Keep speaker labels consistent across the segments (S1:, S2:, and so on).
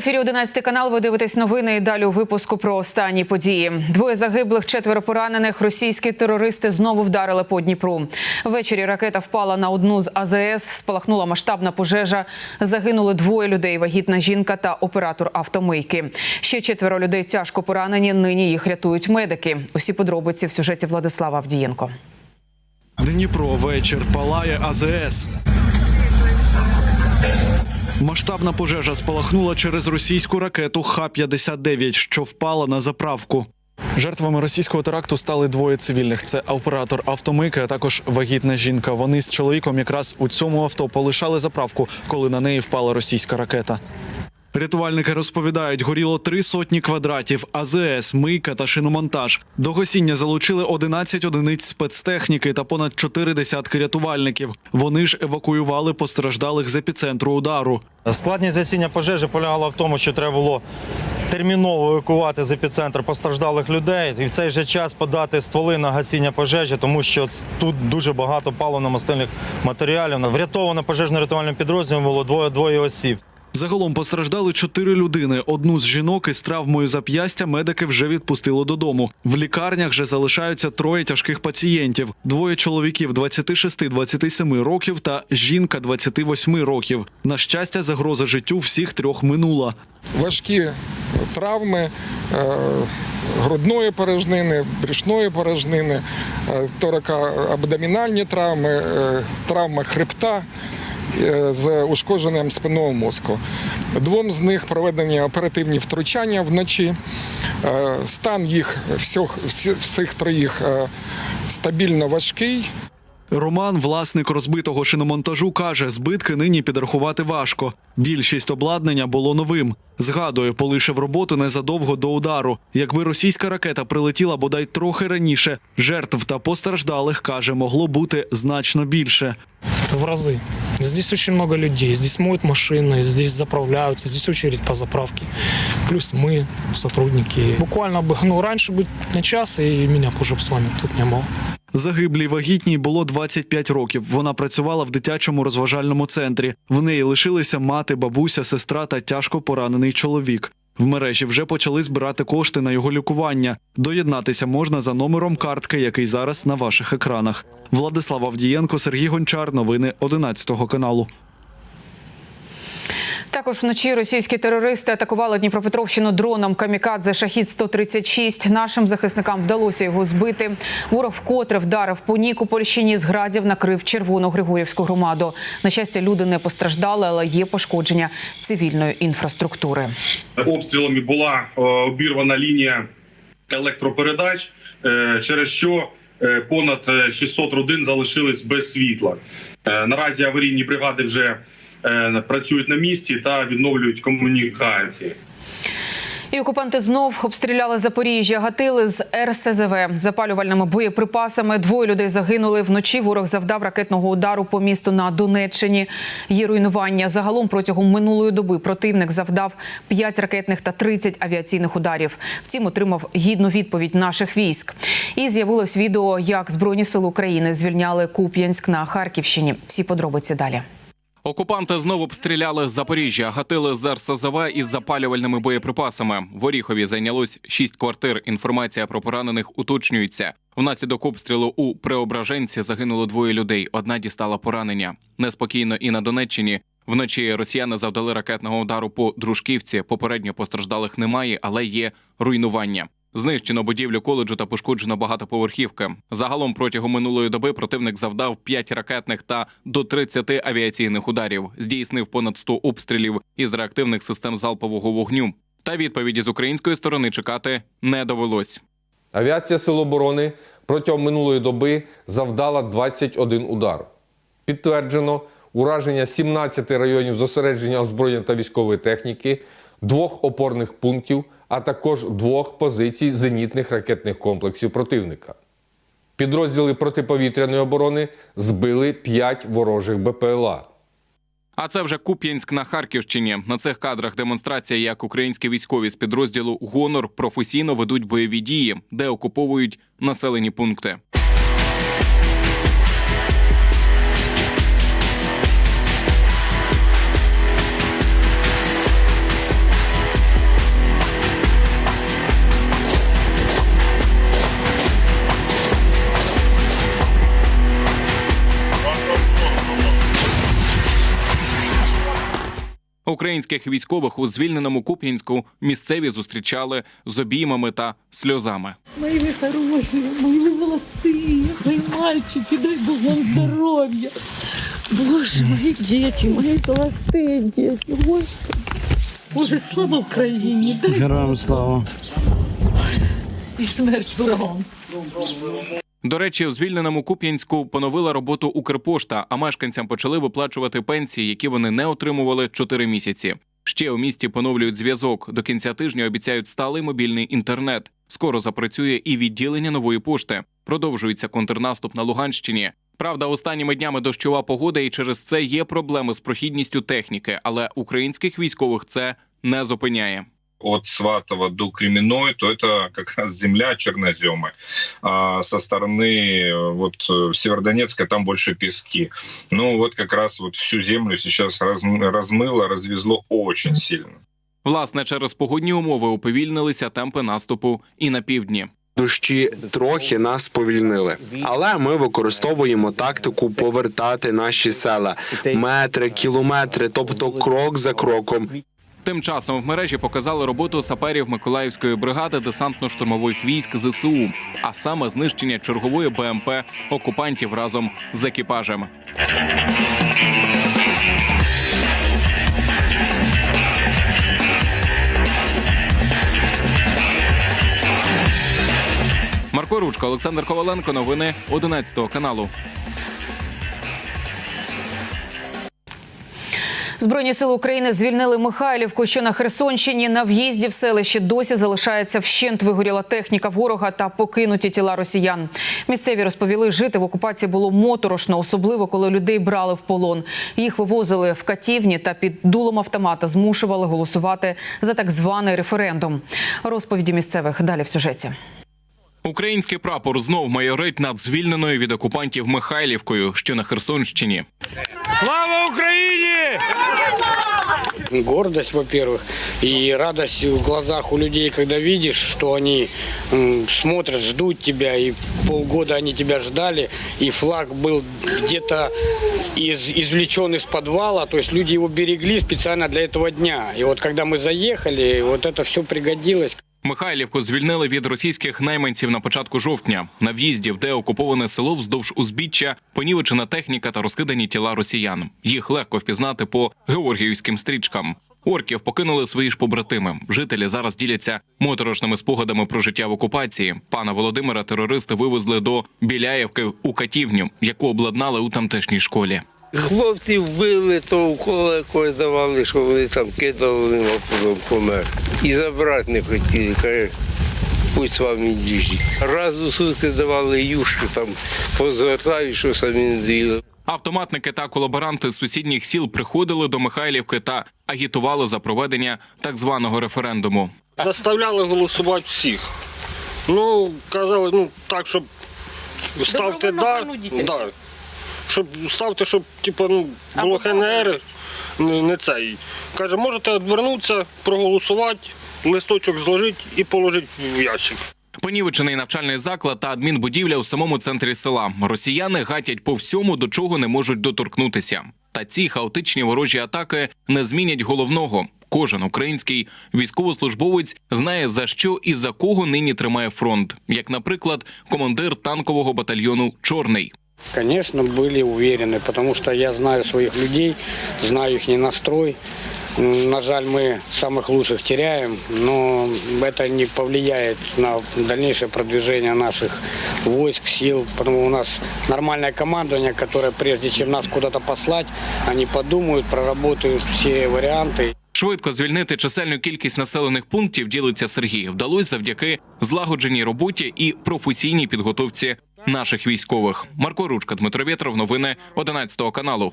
S1: ефірі 11 канал. Ви дивитесь новини і далі у випуску про останні події. Двоє загиблих, четверо поранених. Російські терористи знову вдарили по Дніпру. Ввечері ракета впала на одну з АЗС. Спалахнула масштабна пожежа. Загинули двоє людей: вагітна жінка та оператор автомийки. Ще четверо людей тяжко поранені. Нині їх рятують медики. Усі подробиці в сюжеті Владислава Авдієнко.
S2: Дніпро вечір палає АЗС. Масштабна пожежа спалахнула через російську ракету Х-59, що впала на заправку. Жертвами російського теракту стали двоє цивільних: це оператор автомийки, а також вагітна жінка. Вони з чоловіком якраз у цьому авто полишали заправку, коли на неї впала російська ракета. Рятувальники розповідають, горіло три сотні квадратів, АЗС, мийка та шиномонтаж. До гасіння залучили 11 одиниць спецтехніки та понад чотири десятки рятувальників. Вони ж евакуювали постраждалих з епіцентру удару.
S3: Складність гасіння пожежі полягала в тому, що треба було терміново евакувати з епіцентру постраждалих людей і в цей же час подати стволи на гасіння пожежі, тому що тут дуже багато паливно-мастильних матеріалів. Врятовано пожежно-рятувальним підрозділом було двоє двоє осіб.
S2: Загалом постраждали чотири людини. Одну з жінок із травмою зап'ястя медики вже відпустили додому. В лікарнях же залишаються троє тяжких пацієнтів: двоє чоловіків 26-27 років та жінка 28 років. На щастя, загроза життю всіх трьох минула.
S4: важкі травми е, грудної порожнини, брюшної порожнини, е, торакоабдомінальні травми, е, травма хребта з ушкодженням спинного мозку. Двом з них проведені оперативні втручання вночі. Е, Стан їх всіх, всі- всіх троїх е, стабільно важкий.
S2: Роман, власник розбитого шиномонтажу, каже, збитки нині підрахувати важко. Більшість обладнання було новим. Згадує, полишив роботу незадовго до удару. Якби російська ракета прилетіла бодай трохи раніше, жертв та постраждалих каже, могло бути значно більше
S5: в разы. Здесь очень много людей, здесь моют машины, здесь заправляются, здесь очередь по заправке. Плюс мы, сотрудники. Буквально бы, ну, раньше бы на час, и меня бы уже с вами тут не было.
S2: Загиблій вагітній було 25 років. Вона працювала в дитячому розважальному центрі. В неї лишилися мати, бабуся, сестра та тяжко поранений чоловік. В мережі вже почали збирати кошти на його лікування. Доєднатися можна за номером картки, який зараз на ваших екранах. Владислав Авдієнко, Сергій Гончар. Новини 11 каналу.
S1: Також вночі російські терористи атакували Дніпропетровщину дроном камікадзе Шахід 136 Нашим захисникам вдалося його збити. Ворог вкотре вдарив по Нікопольщині з градів, накрив червону Григорівську громаду. На щастя, люди не постраждали, але є пошкодження цивільної інфраструктури.
S6: обстрілами була е, обірвана лінія електропередач, е, через що е, понад е, 600 родин залишились без світла. Наразі аварійні бригади вже працюють на місці та відновлюють комунікації.
S1: І окупанти знов обстріляли Запоріжжя, гатили з РСЗВ запалювальними боєприпасами. Двоє людей загинули. Вночі ворог завдав ракетного удару по місту на Донеччині. Є руйнування. Загалом протягом минулої доби противник завдав 5 ракетних та 30 авіаційних ударів. Втім, отримав гідну відповідь наших військ. І з'явилось відео, як Збройні сили України звільняли Куп'янськ на Харківщині. Всі подробиці далі.
S7: Окупанти знову обстріляли Запоріжжя, гатили з РСЗВ із запалювальними боєприпасами. В Оріхові зайнялось шість квартир. Інформація про поранених уточнюється. Внаслідок обстрілу у Преображенці загинуло двоє людей. Одна дістала поранення. Неспокійно і на Донеччині. Вночі росіяни завдали ракетного удару по Дружківці. Попередньо постраждалих немає, але є руйнування. Знищено будівлю коледжу та пошкоджено багатоповерхівки. Загалом протягом минулої доби противник завдав 5 ракетних та до 30 авіаційних ударів, здійснив понад 100 обстрілів із реактивних систем залпового вогню. Та відповіді з української сторони чекати не довелось.
S8: Авіація Сил оборони протягом минулої доби завдала 21 удар. Підтверджено ураження 17 районів зосередження озброєння та військової техніки, двох опорних пунктів, а також двох позицій зенітних ракетних комплексів противника. Підрозділи протиповітряної оборони збили 5 ворожих БПЛА.
S7: А це вже Куп'янськ на Харківщині. На цих кадрах демонстрація, як українські військові з підрозділу Гонор професійно ведуть бойові дії, де окуповують населені пункти. Українських військових у звільненому Куп'янську місцеві зустрічали з обіймами та сльозами.
S9: Мои вы хорошие, мои вы золотые, мои мальчики, дай Бог вам здоровья. Боже, мои дети, мои золотые дети, Господи. Боже, слава Україні, дай
S10: Героям слава.
S9: і смерть ворогам.
S7: До речі, у звільненому Куп'янську поновила роботу Укрпошта, а мешканцям почали виплачувати пенсії, які вони не отримували 4 місяці. Ще у місті поновлюють зв'язок. До кінця тижня обіцяють сталий мобільний інтернет. Скоро запрацює і відділення нової пошти. Продовжується контрнаступ на Луганщині. Правда, останніми днями дощова погода, і через це є проблеми з прохідністю техніки, але українських військових це не зупиняє
S11: от Сватова до Кременной, то это как раз земля черноземы. А со стороны э, вот э, Северодонецка там больше пески. Ну вот как раз вот всю землю сейчас разм- размыло, развезло очень сильно.
S7: Власне, через погодні умови уповільнилися темпи наступу і на півдні.
S12: Дощі трохи нас повільнили, але ми використовуємо тактику повертати наші села метри, кілометри, тобто крок за кроком.
S7: Тим часом в мережі показали роботу саперів Миколаївської бригади десантно-штурмових військ ЗСУ, а саме знищення чергової БМП окупантів разом з екіпажем. Марко Ручка, Олександр Коваленко. Новини 11 каналу.
S1: Збройні сили України звільнили Михайлівку, що на Херсонщині на в'їзді в селище досі залишається вщент вигоріла техніка ворога та покинуті тіла росіян. Місцеві розповіли, жити в окупації було моторошно, особливо коли людей брали в полон. Їх вивозили в катівні та під дулом автомата змушували голосувати за так званий референдум. Розповіді місцевих далі в сюжеті.
S7: Український прапор знов майорить над звільненою від окупантів Михайлівкою, що на Херсонщині.
S10: Слава Україні!
S13: Гордость, во-первых, и радость в глазах у людей, когда видишь, что они смотрят, ждут тебя, и полгода они тебя ждали, и флаг был где-то из, извлечен из подвала, то есть люди его берегли специально для этого дня. И вот когда мы заехали, вот это все пригодилось.
S7: Михайлівку звільнили від російських найманців на початку жовтня. На в'їзді в деокуповане село вздовж узбіччя понівечена техніка та розкидані тіла росіян. Їх легко впізнати по георгіївським стрічкам. Орків покинули свої ж побратими. Жителі зараз діляться моторошними спогадами про життя в окупації. Пана Володимира терористи вивезли до Біляєвки у катівню, яку обладнали у тамтешній школі.
S14: Хлопців вбили, то уколи якось давали, що вони там кидали, нема потім помер. І забрати не хотіли, каже, пусть вам ідіть. Раз у сутки давали юшки, там позвертають, що самі не доїли.
S7: Автоматники та колаборанти з сусідніх сіл приходили до Михайлівки та агітували за проведення так званого референдуму.
S5: Заставляли голосувати всіх. Ну, казали, ну так, щоб ставте да, да. Щоб ставте, щоб типу, ну, було ХНР, не, не цей. Каже, можете відвернутися, проголосувати, листочок зложити і положити в ящик.
S7: Понівечений навчальний заклад та адмінбудівля у самому центрі села. Росіяни гатять по всьому, до чого не можуть доторкнутися. Та ці хаотичні ворожі атаки не змінять головного. Кожен український військовослужбовець знає за що і за кого нині тримає фронт, як, наприклад, командир танкового батальйону Чорний.
S13: Конечно, были уверены, потому что я знаю своих людей, знаю их настрой. М, На жаль, мы самых лучших теряем, но это не повлияет на дальнейшее продвижение наших войск, сил, потому у нас нормальное командование, которое прежде чем нас куда-то послать, они подумают, проработают все варианты.
S7: Швидко звільнити чисельну кількість населених пунктів ділиться Сергій. Вдалося завдяки злагодженій роботі і професійній підготовці наших військових. Марко Ручка, Дмитро Вєтров, новини 11 каналу.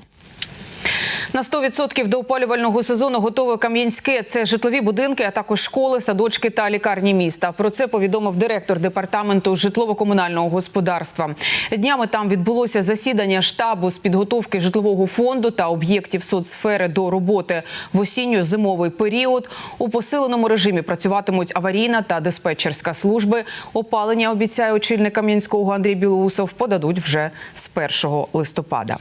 S1: На 100% до опалювального сезону готове Кам'янське. Це житлові будинки, а також школи, садочки та лікарні міста. Про це повідомив директор департаменту житлово-комунального господарства. Днями там відбулося засідання штабу з підготовки житлового фонду та об'єктів соцсфери до роботи в осінньо-зимовий період. У посиленому режимі працюватимуть аварійна та диспетчерська служби. Опалення обіцяє очільник Кам'янського Андрій Білоусов подадуть вже з 1 листопада.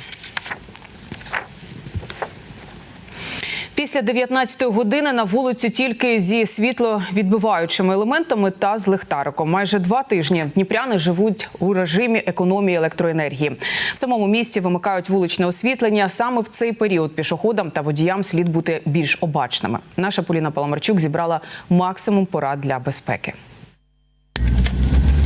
S1: Після 19-ї години на вулицю тільки зі світловідбиваючими елементами та з лихтариком. Майже два тижні дніпряни живуть у режимі економії електроенергії. В самому місті вимикають вуличне освітлення. Саме в цей період пішоходам та водіям слід бути більш обачними. Наша Поліна Паламарчук зібрала максимум порад для безпеки.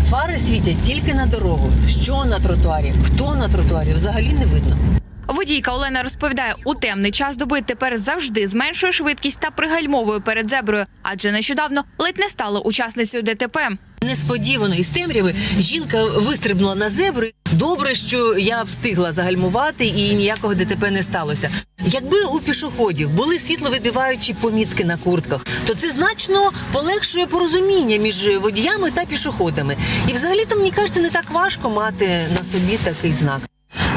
S15: Фари світять тільки на дорогу. Що на тротуарі, хто на тротуарі, взагалі не видно.
S16: Водійка Олена розповідає, у темний час доби тепер завжди зменшує швидкість та пригальмовує перед зеброю, адже нещодавно ледь не стала учасницею ДТП.
S15: Несподівано із темряви жінка вистрибнула на зебру. Добре, що я встигла загальмувати і ніякого ДТП не сталося. Якби у пішоходів були світловідбиваючі помітки на куртках, то це значно полегшує порозуміння між водіями та пішоходами. І взагалі то мені кажеться, не так важко мати на собі такий знак.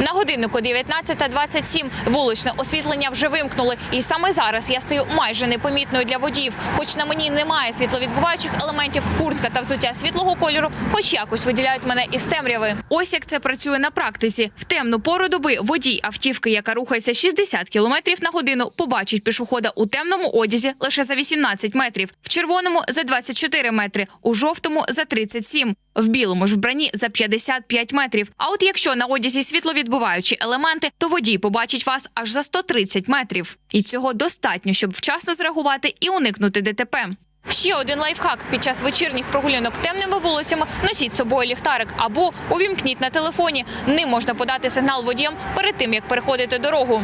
S16: На годиннику 19.27 вуличне освітлення вже вимкнули, і саме зараз я стою майже непомітною для водіїв. Хоч на мені немає світловідбиваючих елементів, куртка та взуття світлого кольору, хоч якось виділяють мене із темряви. Ось як це працює на практиці. В темну пору доби водій автівки, яка рухається 60 км на годину, побачить пішохода у темному одязі лише за 18 метрів, в червоному за 24 метри, у жовтому за 37, в білому ж вбранні за 55 метрів. А от якщо на одязі світловідбиваючі елементи, то водій побачить вас аж за 130 метрів. І цього достатньо, щоб вчасно зреагувати і уникнути ДТП. Ще один лайфхак під час вечірніх прогулянок темними вулицями носіть з собою ліхтарик або увімкніть на телефоні. Ним можна подати сигнал водіям перед тим як переходити дорогу.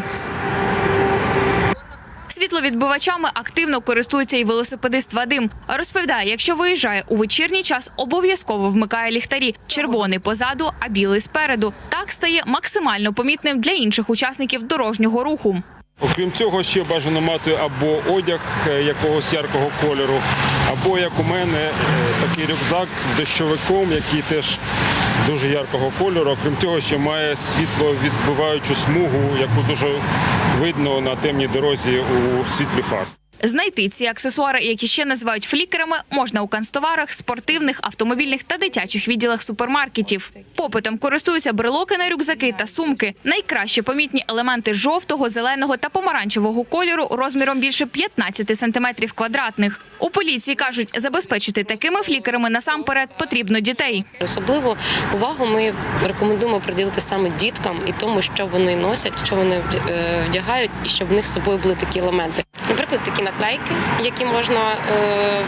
S16: Світловідбивачами активно користується і велосипедист Вадим. Розповідає, якщо виїжджає у вечірній час, обов'язково вмикає ліхтарі. Червоний позаду, а білий спереду. Так стає максимально помітним для інших учасників дорожнього руху.
S17: Окрім цього, ще бажано мати або одяг е, якогось яркого кольору, або як у мене е, такий рюкзак з дощовиком, який теж дуже яркого кольору. Окрім того, ще має світловідбиваючу смугу, яку дуже видно на темній дорозі у світлі фар.
S16: Знайти ці аксесуари, які ще називають флікерами, можна у канцтоварах, спортивних, автомобільних та дитячих відділах супермаркетів. Попитом користуються брелоки на рюкзаки та сумки. Найкраще помітні елементи жовтого, зеленого та помаранчевого кольору розміром більше 15 сантиметрів квадратних. У поліції кажуть, забезпечити такими флікерами насамперед потрібно дітей.
S18: Особливо увагу ми рекомендуємо приділити саме діткам і тому, що вони носять, що вони е, вдягають, і щоб в них з собою були такі елементи. Наприклад, такі наклейки, які можна е,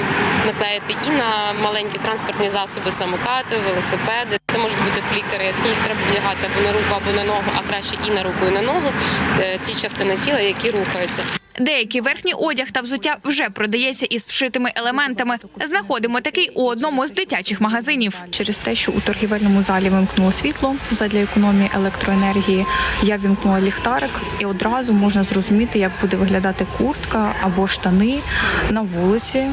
S18: наклеїти і на маленькі транспортні засоби, самокати, велосипеди. Це можуть бути флікери. Їх треба вдягати або на руку, або на ногу, а краще і на руку, і на ногу. Е, ті частини тіла, які рухаються.
S16: Деякий верхній одяг та взуття вже продається із вшитими елементами. Знаходимо такий у одному з дитячих магазинів.
S19: Через те, що у торгівельному залі вимкнуло світло задля економії електроенергії, я вімкнула ліхтарик, і одразу можна зрозуміти, як буде виглядати куртка або штани на вулиці.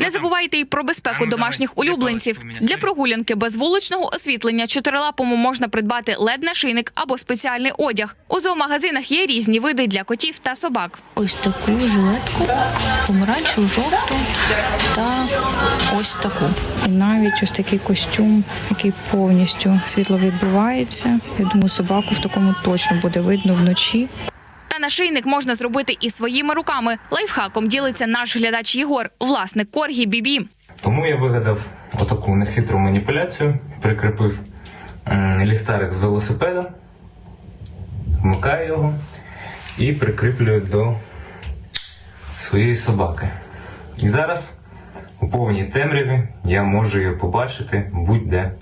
S16: Не забувайте й про безпеку домашніх улюбленців. Для прогулянки без вуличного освітлення чотирилапому можна придбати лед-нашийник або спеціальний одяг. У зоомагазинах є різні види для котів та собак.
S19: Ось таку жилетку, помаранчеву, жовту та ось таку. Навіть ось такий костюм, який повністю світло відбивається. Я думаю, собаку в такому точно буде видно вночі.
S16: Нашийник можна зробити і своїми руками. Лайфхаком ділиться наш глядач Єгор, власник коргі Бібі.
S20: Тому я вигадав отаку нехитру маніпуляцію, прикріпив ліхтарик з велосипеда, вмикаю його і прикріплюю до своєї собаки. І зараз у повній темряві я можу її побачити будь-де.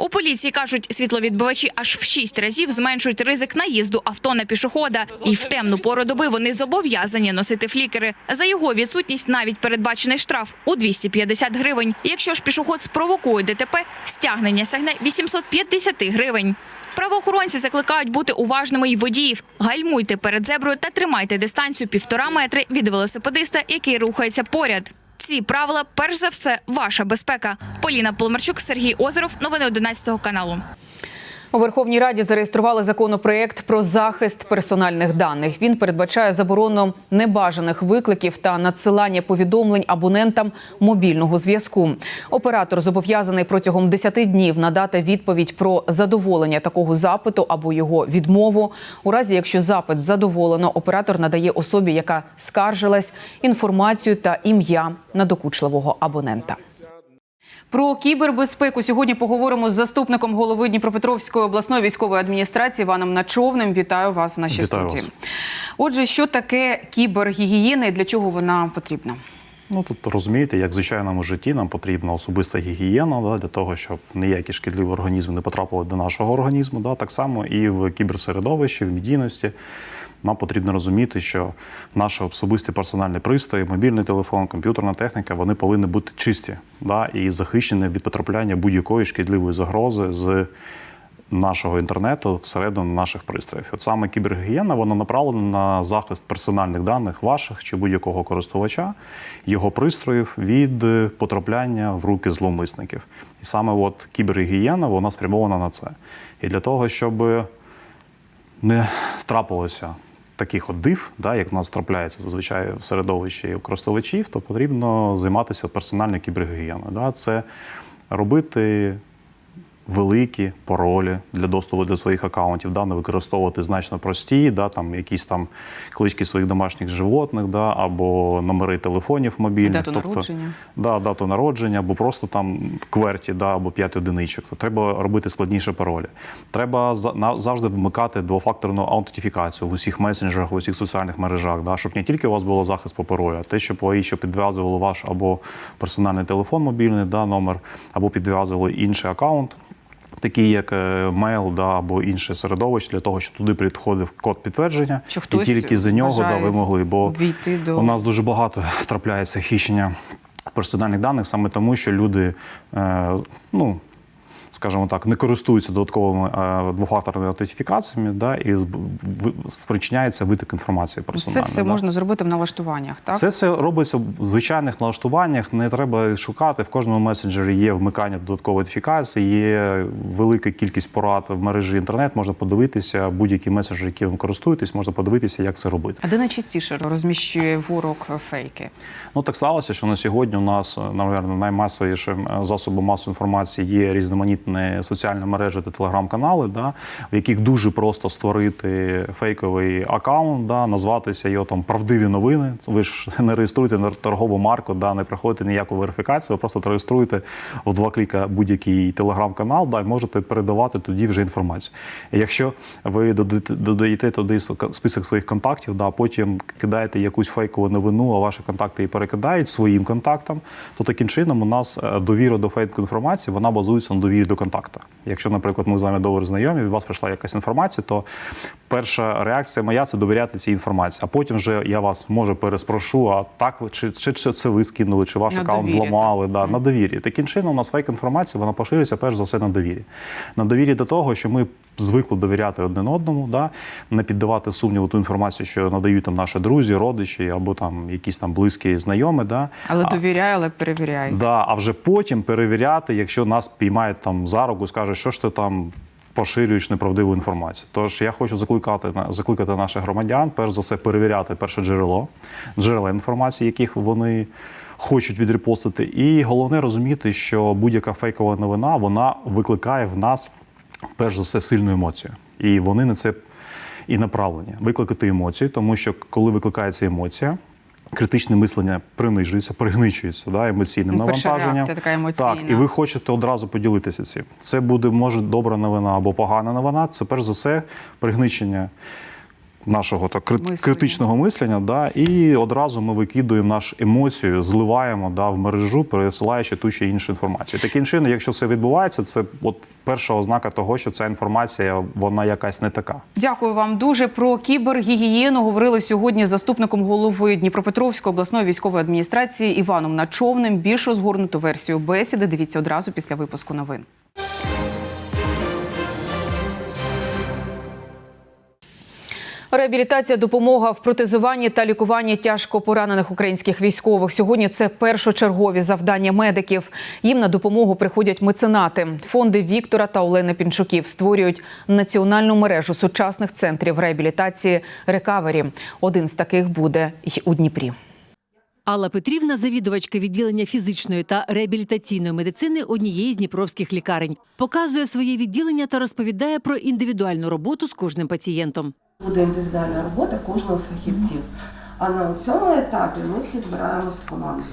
S16: У поліції кажуть, світловідбивачі аж в шість разів зменшують ризик наїзду авто на пішохода. І в темну пору доби вони зобов'язані носити флікери. За його відсутність навіть передбачений штраф у 250 гривень. Якщо ж пішоход спровокує ДТП, стягнення сягне 850 гривень. Правоохоронці закликають бути уважними й водіїв. Гальмуйте перед зеброю та тримайте дистанцію півтора метри від велосипедиста, який рухається поряд. Ці правила, перш за все, ваша безпека. Поліна Полмарчук, Сергій Озеров. Новини 11 каналу.
S1: У Верховній Раді зареєстрували законопроект про захист персональних даних. Він передбачає заборону небажаних викликів та надсилання повідомлень абонентам мобільного зв'язку. Оператор зобов'язаний протягом 10 днів надати відповідь про задоволення такого запиту або його відмову. У разі, якщо запит задоволено, оператор надає особі, яка скаржилась, інформацію та ім'я надокучливого абонента. Про кібербезпеку сьогодні поговоримо з заступником голови Дніпропетровської обласної військової адміністрації Іваном Начовним. Вітаю вас в нашій
S21: Вітаю
S1: студії.
S21: вас.
S1: Отже, що таке кібергігієна і для чого вона потрібна?
S21: Ну тут розумієте, як в звичайному житті нам потрібна особиста гігієна да, для того, щоб ніякі шкідливі організми не потрапили до нашого організму. Да. Так само і в кіберсередовищі, в медійності. Нам потрібно розуміти, що наші особисті персональні пристрої, мобільний телефон, комп'ютерна техніка, вони повинні бути чисті да, і захищені від потрапляння будь-якої шкідливої загрози з нашого інтернету всередину наших пристроїв. От саме кібергігієна вона направлена на захист персональних даних ваших чи будь-якого користувача, його пристроїв від е, потрапляння в руки зловмисників. І саме от кібергігієна вона спрямована на це. І для того, щоб не трапилося таких от див, да, як в нас трапляється зазвичай в середовищі користувачів, то потрібно займатися персональною кібергігієною. Да. Це робити великі паролі для доступу до своїх акаунтів, да, не використовувати значно прості, да, там якісь там клички своїх домашніх животних, да, або номери телефонів мобільних.
S1: Дату народження.
S21: Да, дату народження, або просто там кверті, да, або 5 одиничок. То треба робити складніші паролі. Треба завжди вмикати двофакторну аутентифікацію в усіх месенджерах, в усіх соціальних мережах, да, щоб не тільки у вас було захист по паролю, а те, щоб ви ще підв'язували ваш або персональний телефон мобільний, да, номер, або підв'язували інший акаунт. Такі як мейл да, або інше середовище для того, щоб туди підходив код підтвердження,
S1: Що
S21: і тільки за нього да, ви могли. Бо
S1: до-
S21: у нас дуже багато трапляється хищення персональних даних саме тому, що люди, е, ну скажімо так, не користуються додатковими е, двофакторними аутентифікаціями, да, і спричиняється витік інформації
S1: Це все
S21: да.
S1: можна зробити в налаштуваннях, так?
S21: Це все робиться в звичайних налаштуваннях. Не треба шукати. В кожному месенджері є вмикання додаткової ідентифікації, є велика кількість порад в мережі інтернет. Можна подивитися будь-які месенджери, які ви користуєтесь, можна подивитися, як це робити.
S1: А де найчастіше розміщує ворог фейки?
S21: Ну так сталося, що на сьогодні у нас, напевно, наймасовішим е, засобом масової інформації є різноманітні соціальні мережі та телеграм-канали, да, в яких дуже просто створити фейковий аккаунт, да, назватися його там правдиві новини. Ви ж не реєструєте на торгову марку, да, не проходите ніяку верифікацію, ви просто реєструєте в два кліка будь-який телеграм-канал, да, і можете передавати тоді вже інформацію. І якщо ви додаєте, туди список своїх контактів, да, потім кидаєте якусь фейкову новину, а ваші контакти її перекидають своїм контактам, то таким чином у нас е, довіра до фейкової інформації вона базується на довірі до контакту. Якщо, наприклад, ми з вами добре знайомі, від вас прийшла якась інформація, то перша реакція моя це довіряти цій інформації. А потім вже я вас може переспрошу, а так чи, чи, чи це ви скинули, чи ваш аккаунт зламали, да, на довір'ї. Таким чином, у нас фейк інформація вона поширюється перш за все на довір'ї. На довір'ї до того, що ми звикли довіряти один одному, да, не піддавати сумніву ту інформацію, що надають там наші друзі, родичі або там якісь там близькі знайомі. Да.
S1: Але
S21: А-
S1: довіряй, але перевіряй.
S21: Да, а вже потім перевіряти, якщо нас піймають там за руку, скажуть, що ж ти там поширюєш неправдиву інформацію. Тож я хочу закликати закликати наших громадян, перш за все, перевіряти перше джерело, джерела інформації, яких вони. Хочуть відрепостити, і головне розуміти, що будь-яка фейкова новина вона викликає в нас перш за все сильну емоцію, і вони на це і направлені викликати емоцію, тому що коли викликається емоція, критичне мислення принижується, пригничується да, емоційним
S1: Ну,
S21: навантаженням.
S1: Це така емоційна.
S21: Так, і ви хочете одразу поділитися цим. Це буде може добра новина або погана новина. Це перш за все пригничення. Нашого так крит-
S1: Мислення.
S21: критичного мислення, да, і одразу ми викидуємо нашу емоцію, зливаємо да, в мережу, пересилаючи ту чи іншу інформацію. Таким чином, якщо це відбувається, це от перша ознака того, що ця інформація вона якась не така.
S1: Дякую вам дуже про кібергігієну. Говорили сьогодні з заступником голови Дніпропетровської обласної військової адміністрації Іваном Начовним. Більш розгорнуту версію бесіди дивіться одразу після випуску новин. Реабілітація, допомога в протезуванні та лікуванні тяжко поранених українських військових. Сьогодні це першочергові завдання медиків. Їм на допомогу приходять меценати. Фонди Віктора та Олени Пінчуків створюють національну мережу сучасних центрів реабілітації Рекавері. Один з таких буде й у Дніпрі.
S22: Алла Петрівна, завідувачка відділення фізичної та реабілітаційної медицини однієї з дніпровських лікарень, показує своє відділення та розповідає про індивідуальну роботу з кожним пацієнтом.
S23: Буде індивідуальна робота кожного з фахівців. А на цьому етапі ми всі збираємось в команду.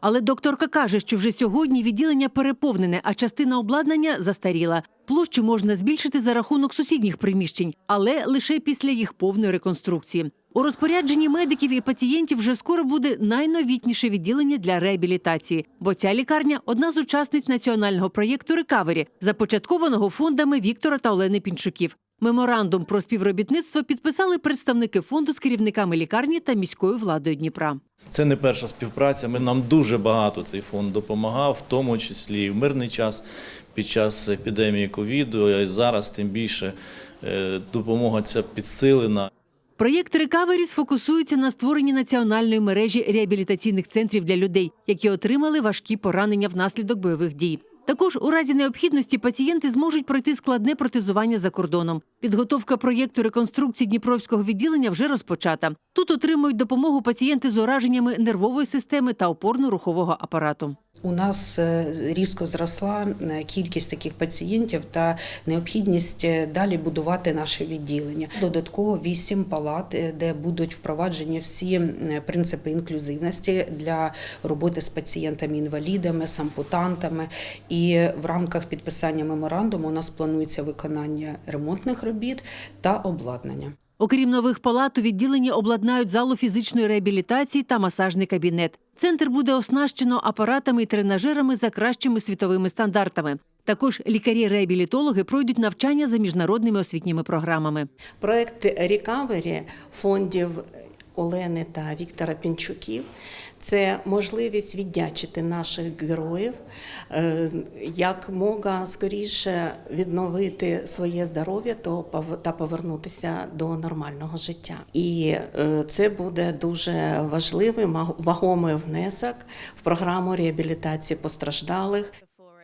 S22: Але докторка каже, що вже сьогодні відділення переповнене, а частина обладнання застаріла. Площу можна збільшити за рахунок сусідніх приміщень, але лише після їх повної реконструкції. У розпорядженні медиків і пацієнтів вже скоро буде найновітніше відділення для реабілітації, бо ця лікарня одна з учасниць національного проєкту Рекавері, започаткованого фондами Віктора та Олени Пінчуків. Меморандум про співробітництво підписали представники фонду з керівниками лікарні та міською владою Дніпра.
S24: Це не перша співпраця. Ми нам дуже багато цей фонд допомагав, в тому числі і в мирний час під час епідемії ковіду. І зараз тим більше е, допомога ця підсилена.
S22: Проєкт Рекавері сфокусується на створенні національної мережі реабілітаційних центрів для людей, які отримали важкі поранення внаслідок бойових дій. Також у разі необхідності пацієнти зможуть пройти складне протезування за кордоном. Підготовка проєкту реконструкції Дніпровського відділення вже розпочата. Тут отримують допомогу пацієнти з ураженнями нервової системи та опорно-рухового апарату.
S25: У нас е, різко зросла е, кількість таких пацієнтів та необхідність е, далі будувати наше відділення. Додатково вісім палат, де будуть впроваджені всі принципи інклюзивності для роботи з пацієнтами-інвалідами, з ампутантами. І в рамках підписання меморандуму у нас планується виконання ремонтних робіт та обладнання.
S22: Окрім нових палат, у відділенні обладнають залу фізичної реабілітації та масажний кабінет. Центр буде оснащено апаратами і тренажерами за кращими світовими стандартами. Також лікарі-реабілітологи пройдуть навчання за міжнародними освітніми програмами.
S25: Проект Рікавері фондів Олени та Віктора Пінчуків це можливість віддячити наших героїв, е, як мога скоріше відновити своє здоров'я та повернутися до нормального життя. І е, це буде дуже важливий вагомий внесок в програму реабілітації постраждалих.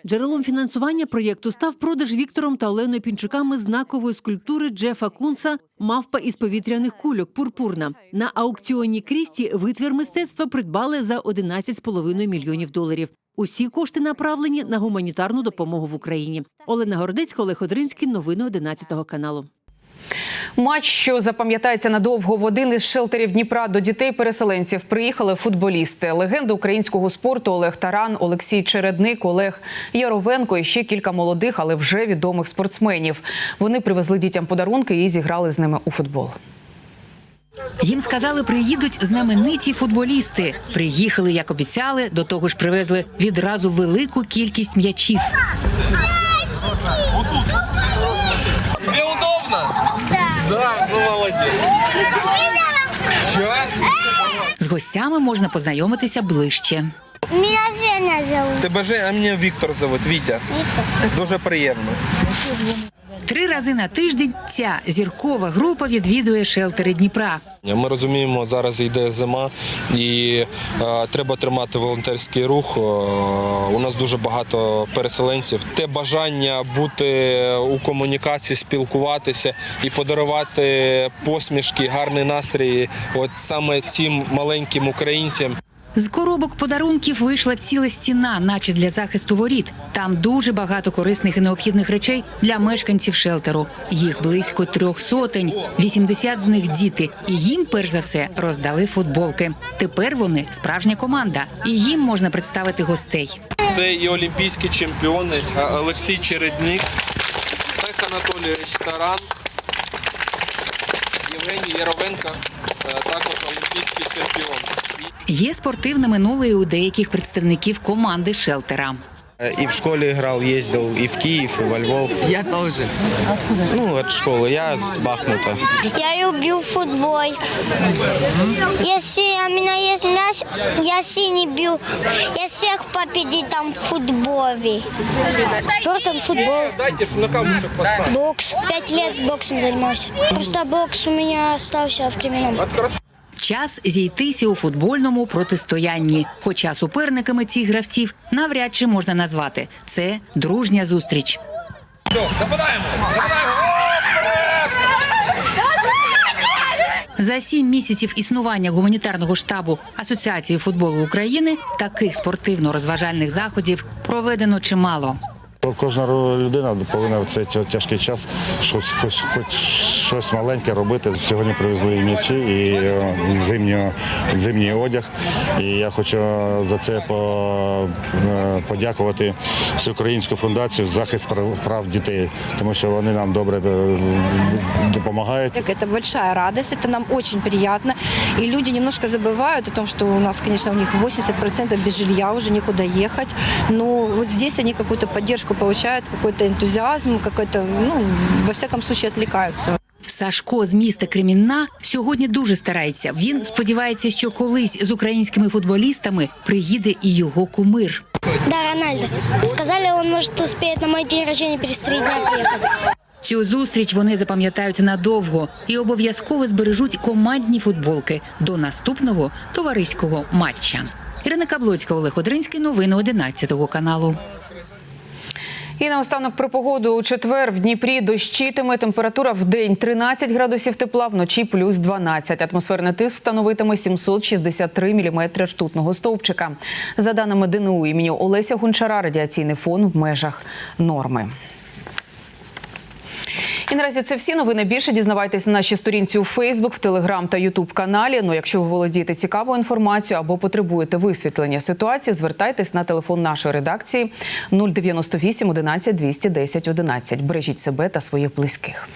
S22: Джерелом фінансування проєкту став продаж Віктором та Оленою Пінчуками знакової скульптури Джефа Кунса Мавпа із повітряних кульок Пурпурна. На аукціоні Крісті витвір мистецтва придбали за 11,5 мільйонів доларів. Усі кошти направлені на гуманітарну допомогу в Україні. Олена Гордецька, Олег Одринський. Новини 11 каналу.
S1: Матч, що запам'ятається надовго в один із шелтерів Дніпра до дітей-переселенців, приїхали футболісти. Легенди українського спорту Олег Таран, Олексій Чередник, Олег Яровенко і ще кілька молодих, але вже відомих спортсменів. Вони привезли дітям подарунки і зіграли з ними у футбол.
S26: Їм сказали, приїдуть знамениті футболісти. Приїхали, як обіцяли. До того ж, привезли відразу велику кількість м'ячів.
S10: Тебе удобно? Да. Да, ну молодец.
S26: З гостями можна познайомитися ближче.
S10: Меня Женя зовут. Тебе Женя, а мене Віктор зовут, Вітя. Дуже приємно.
S26: Три рази на тиждень ця зіркова група відвідує шелтери Дніпра.
S27: Ми розуміємо, зараз йде зима і е, треба тримати волонтерський рух. Е, у нас дуже багато переселенців. Те бажання бути у комунікації, спілкуватися і подарувати посмішки, гарний настрій. От саме цим маленьким українцям.
S26: З коробок подарунків вийшла ціла стіна, наче для захисту воріт. Там дуже багато корисних і необхідних речей для мешканців шелтеру. Їх близько трьох сотень, 80 з них діти. І їм, перш за все, роздали футболки. Тепер вони справжня команда, і їм можна представити гостей.
S27: Це і олімпійські чемпіони Олексій Чередник, Олег Анатолійович Таран, Євгеній Яровенко, також олімпійський чемпіон.
S26: Є спортивне минуле і у деяких представників команди шелтера.
S28: И в школе играл, ездил и в Киев, и во Львов.
S15: Я теж.
S28: Ну, от школы. Я с Бахмута.
S29: Я люблю футбол. Если у меня есть мяч, я синий бью. Я всех победить там в футболе. Спортом футбол. дайте Бокс. Пять лет боксом занимался. Просто бокс у меня остался в криминальном.
S26: Час зійтися у футбольному протистоянні. Хоча суперниками цих гравців навряд чи можна назвати. Це дружня зустріч. За сім місяців існування гуманітарного штабу Асоціації футболу України таких спортивно-розважальних заходів проведено чимало.
S30: Кожна людина повинна в цей тя- тяжкий час щось, хоч, хоч щось маленьке робити. Сьогодні привезли і м'ячі, і е, зимню, зимній одяг. І я хочу за це по, е, подякувати Всеукраїнську фундацію захист прав, прав дітей, тому що вони нам добре е, допомагають.
S31: Это большая радость, это нам очень приятно. И люди немножко забывают о том, что у нас, конечно, у них 80% без жилья, уже некуда ехать. Но вот здесь они какую-то поддержку получают, какой-то энтузиазм, какой-то, ну, во всяком случае, отвлекаются.
S26: Сашко з міста Кремінна сьогодні дуже старається. Він сподівається, що колись з українськими футболістами приїде і його кумир.
S29: Да, Рональдо. Сказали, он может успеет на мой день рождения через три дня приехать.
S26: Цю зустріч вони запам'ятають надовго і обов'язково збережуть командні футболки до наступного товариського матча. Ірина Каблоцька, Олег Одринський. Новини 11 каналу.
S1: І наостанок про погоду у четвер в Дніпрі дощитиме. Температура в день 13 градусів тепла, вночі плюс 12. Атмосферний тиск становитиме 763 міліметри ртутного стовпчика. За даними ДНУ імені Олеся Гончара, радіаційний фон в межах норми. І наразі це всі новини. Більше дізнавайтесь на нашій сторінці у Фейсбук, в Телеграм та Ютуб каналі. Ну, якщо ви володієте цікавою інформацією або потребуєте висвітлення ситуації, звертайтесь на телефон нашої редакції 098 11 210 11. Бережіть себе та своїх близьких.